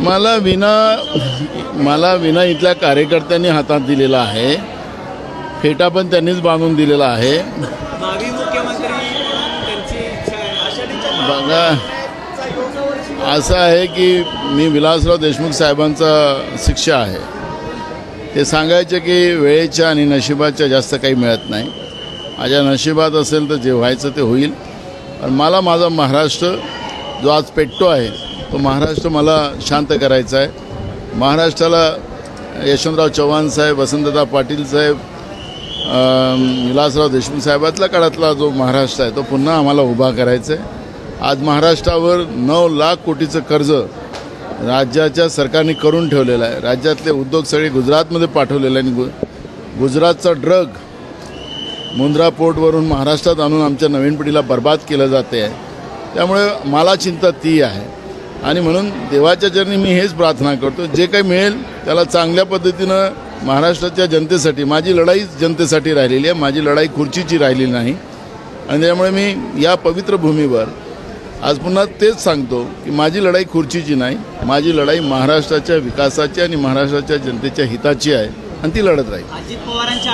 मला विना मला विना इथल्या कार्यकर्त्यांनी हातात दिलेला आहे. फेटा पण त्यांनीच बांधून दिलेला आहे. बघा असं आहे की मी विलासराव देशमुख साहेबांचा शिष्य आहे. ते सांगायचे की वेळेच्या आणि नशिबाच्या जास्त काही मिळत नाही. माझ्या नशिबात असेल तर जे व्हायचं ते होईल. पण मला माझा महाराष्ट्र जो आज पेटतो आहे तो महाराष्ट्र मला शांत करायचा आहे. महाराष्ट्राला यशवंतराव चव्हाण साहेब वसंतदा पाटील साहेब विलासराव देशमुख साहेबातल्या काळातला जो महाराष्ट्र आहे तो पुन्हा आम्हाला उभा करायचा आहे. आज महाराष्ट्रावर नऊ लाख कोटीचं कर्ज राज्याच्या सरकारने करून ठेवलेलं आहे. राज्यातले उद्योग सगळे गुजरातमध्ये पाठवलेले आणि गु गुजरातचा ड्रग मुंद्रा पोर्टवरून महाराष्ट्रात आणून आमच्या नवीन पिढीला बर्बाद केलं जाते आहे. त्यामुळे मला चिंता ती आहे. आणि म्हणून देवाच्या चरणी मी हेच प्रार्थना करतो जे काही मिळेल त्याला चांगल्या पद्धतीनं महाराष्ट्राच्या जनतेसाठी माझी लढाई जनतेसाठी राहिलेली आहे माझी लढाई खुर्चीची राहिलेली नाही. आणि त्यामुळे मी या पवित्र भूमीवर आज पुन्हा तेच सांगतो की माझी लढाई खुर्चीची नाही माझी लढाई महाराष्ट्राच्या विकासाची आणि महाराष्ट्राच्या जनतेच्या हिताची आहे आणि ती लढत राहील. अजित पवारांच्या